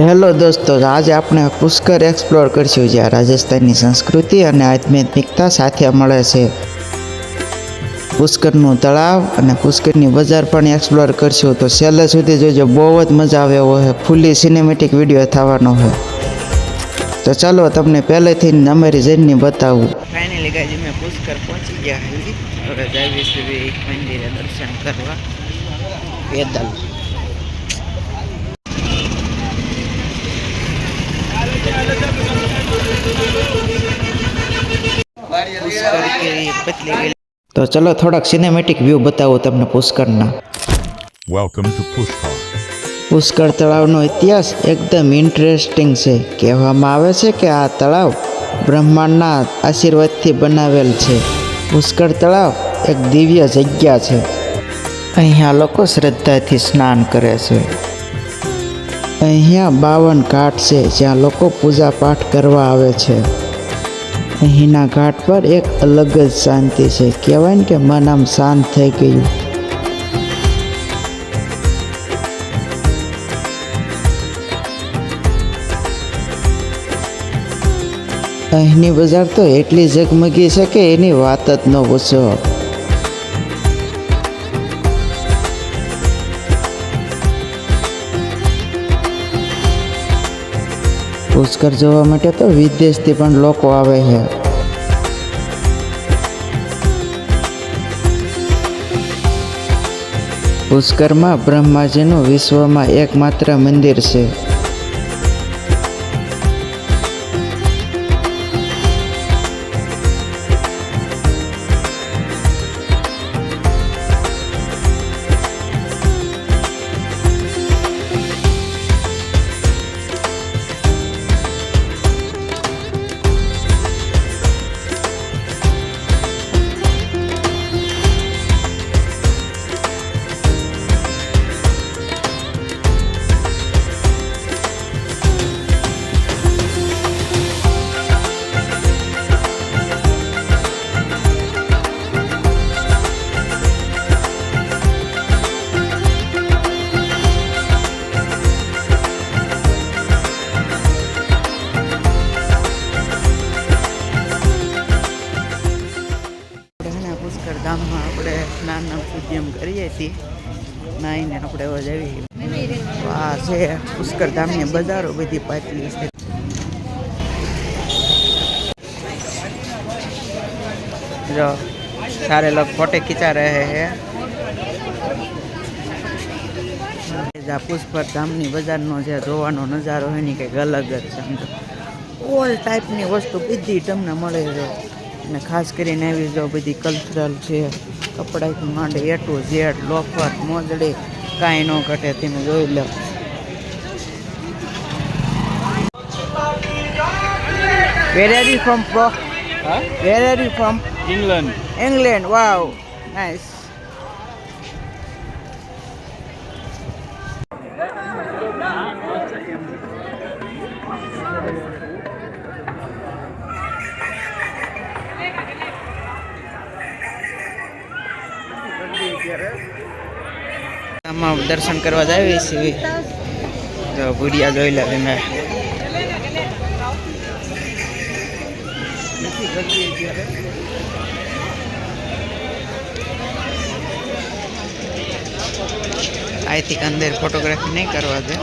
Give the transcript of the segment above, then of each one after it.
Hello દોસ્તો આજે આપણે પુષ્કર એક્સપ્લોર કરશું જ્યાં રાજસ્થાનની સંસ્કૃતિ અને આધ્યાત્મિકતા સાથે મળે છે. પુષ્કરનું તળાવ અને પુષ્કરની બજાર પણ એક્સપ્લોર કરશું. તો છેલ્લે સુધી જોજો બહુ જ મજા આવે એવો છે ફૂલ્લી સિનેમેટિક વીડિયો થવાનો છે તો ચાલો તમને પહેલેથી જ અમારી જર્ની બતાવું. ફાઇનલી ગાજી મેં પુષ્કર પહોંચી ગયા હવે જાવી મંદિરે દર્શન કરવા. પેદલ. તો ચલો થોડાક સિનેમેટિક વ્યૂ બતાવું તમને પુષ્કરના વેલકમ ટુ પુષ્કર પુષ્કર તળાવનો ઇતિહાસ એકદમ ઇન્ટરેસ્ટિંગ છે. કહેવામાં આવે છે કે આ તળાવ બ્રહ્માંડના આશીર્વાદથી બનાવેલ છે. પુષ્કર તળાવ એક દિવ્ય જગ્યા છે. અહીંયા લોકો શ્રદ્ધાથી સ્નાન કરે છે. અહીંયા બાવન ઘાટ છે જ્યાં લોકો પૂજા પાઠ કરવા આવે છે. અહીંના ઘાટ પર એક અલગ જ શાંતિ છે. કહેવાય ને કે મન આમ શાંત થઈ ગયું. અહીંની બજાર તો એટલી ઝગમગી છે કે એની વાત જ ન પૂછો. પુષ્કર જોવા માટે તો વિદેશથી પણ લોકો આવે છે. પુષ્કરમાં બ્રહ્માજીનું વિશ્વમાં એકમાત્ર મંદિર છે. કરીએ નાઈને આપણે હવે જઈએ. આ છે પુષ્કરધામની બજારો બધી પાટલી છે. જો, સારે લોગ ફોટે ખીચા રહે હે. આ પુષ્કર ધામની બજારનો જે જોવાનો નજારો એની કંઈક અલગ જ છે. ઓલ ટાઈપની વસ્તુ બધી તમને મળે છે. અને ખાસ કરીને એવી જો બધી કલ્ચરલ છે કપડાથી માંડે એ ટુ ઝેડ લોફર મોજડી કાંઈ ન ઘટે તમે જોઈ લો Where are you from, bro? Huh? Where are you from? England. England. Wow, nice. આમાં દર્શન કરવા જાવી છીએ. તો ભૂડિયા જોઈ લે તમે. અંદર ફોટોગ્રાફી નહીં કરવા દે.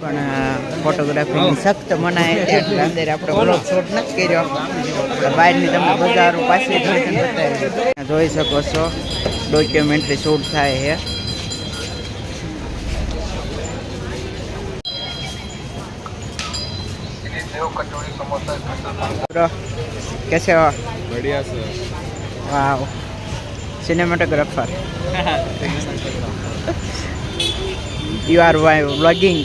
પણ ફોટોગ્રાફીની સખ્ત મનાય છે એટલે અંદર આપણે બ્લોગ શૂટ નથી કર્યો એટલે બહારની તમને બજારો પાછી દર્શન બતાવી જોઈ શકો છો ડોક્યુમેન્ટરી શૂટ થાય છે ब्रो कैसे हो बढ़िया सर वाह cinematographer you are vlogging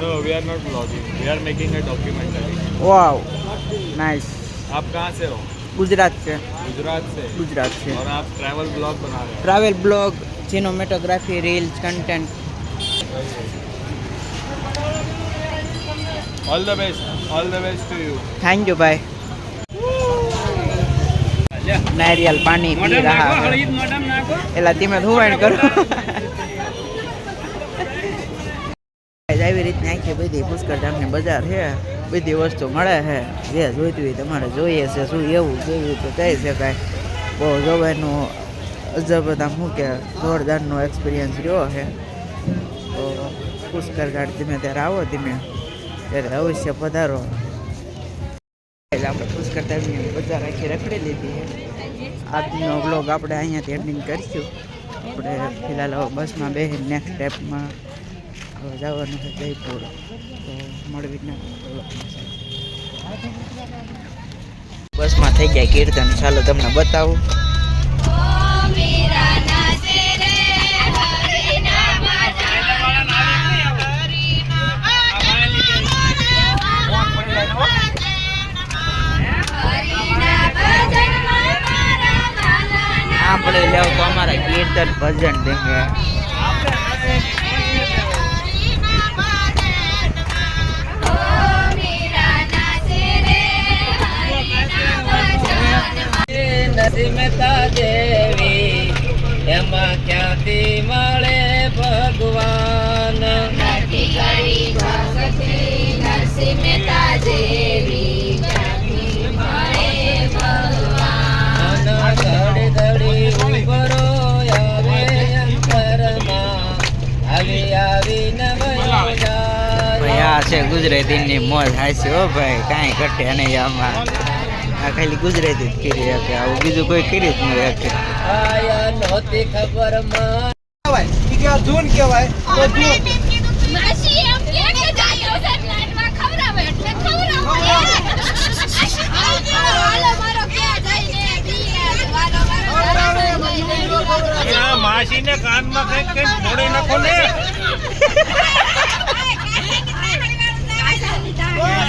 No we are not blogging we are making a documentary wow nice आप कहाँ से हो गुजरात से गुजरात से गुजरात से और आप ट्रैवल ब्लॉग बना रहे travel blog cinematography reels content हो all the best all the best to you thank you भाई નારિયેલ પાણી પી રહા હે. એલા તમે ધોવાણ કરો આવી રીતની આખી બધી પુષ્કરધામની બજાર છે. બધી વસ્તુ મળે છે. જે જોઈતી હોય તમારે જોઈએ છે, શું એવું જોયું તો કહી શકાય બહુ જોવાનું અજબ બધા શું કે, જોરદારનો એક્સપિરિયન્સ રહ્યો છે. તો પુષ્કર ઘાટ ધીમે ત્યારે આવો ધીમે ત્યારે અવશ્ય પધારો. આપણે પુષ્કર ધામની બજાર આખી રખડી લીધી છે. આજનો બ્લોગ આપણે અહીંયાથી એન્ડિંગ કરીશું. આપણે ફિલહાલ બસમાં બેસી નેક્સ્ટ સ્ટેપમાં હવે જવાનું છે જયપુર. તો મળવી ના બસમાં થઈ ગયા કીર્તન. ચાલો તમને બતાવું. આપણે લેવું તો અમારા કીર્તન ભજન દેંગે નસીમતા દેવી એમાં ક્યાંથી મળે ભગવાન? મન ઘડી ઘડી ઉભરો આવે અંતરમાં આવી આવી વયો જાય ભાઈ આ છે ગુજરાતીની મોજ હાસી હો ભાઈ કાંઈ ઘટે નહીં આમાં. આ ખાલી ગુજરાતી જ કરી શકે આવું બીજું કોઈ કરી જ નહીં શકે નહોતી ખબરમાં માસી એમ કે કે જાય છે લાઈનમાં ખવડાવે એટલે ખવડાવે હાલો મારો ક્યાં જઈને બીએ વાલો મારો માસી ને કાનમાં કંઈક કંઈક ફોડી નાખો ને.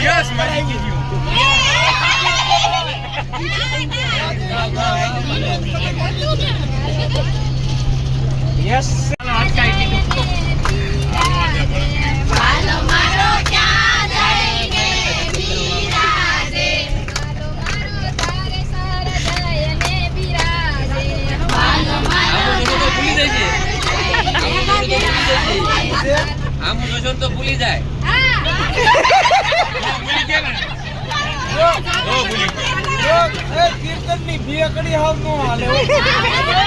યસ માસી કીધું યસ વાલો મારો ક્યાં ભૂલી બિરાજે વાલો મારો તારે સાર જઈને બિરાજે વાલો કડી હાલ તો હાલે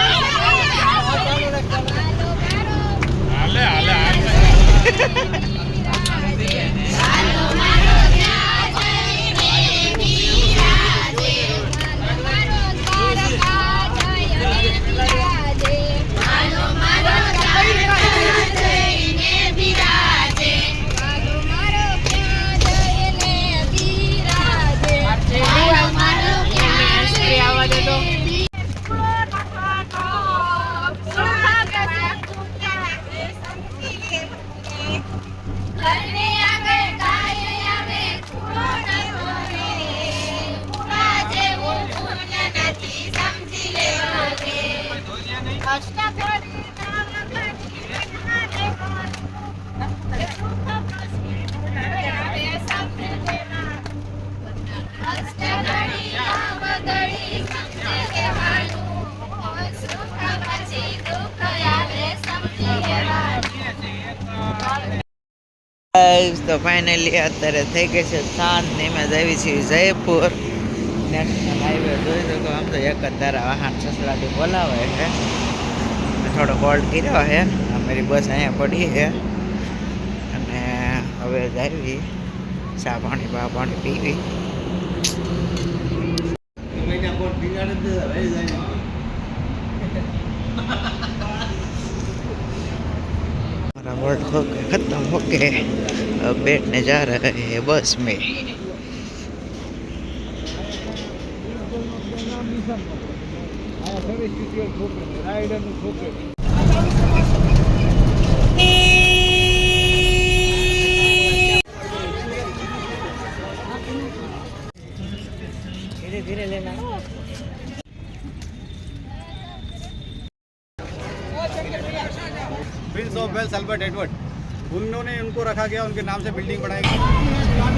તો ફાઇનલી અત્યારે થઈ ગઈ છે સાંજ ને એમાં જ આવી છીએ જયપુર. નેશનલ હાઈવે જોઈ શકો આમ તો એક જ તારા વાહન સસરાથી બોલાવે છે. મેં થોડો હોલ્ડ કર્યો છે અમારી બસ અહીંયા પડી છે અને હવે જાવી ચા પાણી બા પાણી પીવી हमारा वर्ल्ड हो गया खत्म हो गए अब बैठने जा रहे हैं बस में ધીરે ધીરે લેના Prince of Wales Albert Edward उन्होंने उनको रखा गया उनके नाम से बिल्डिंग बनाई गई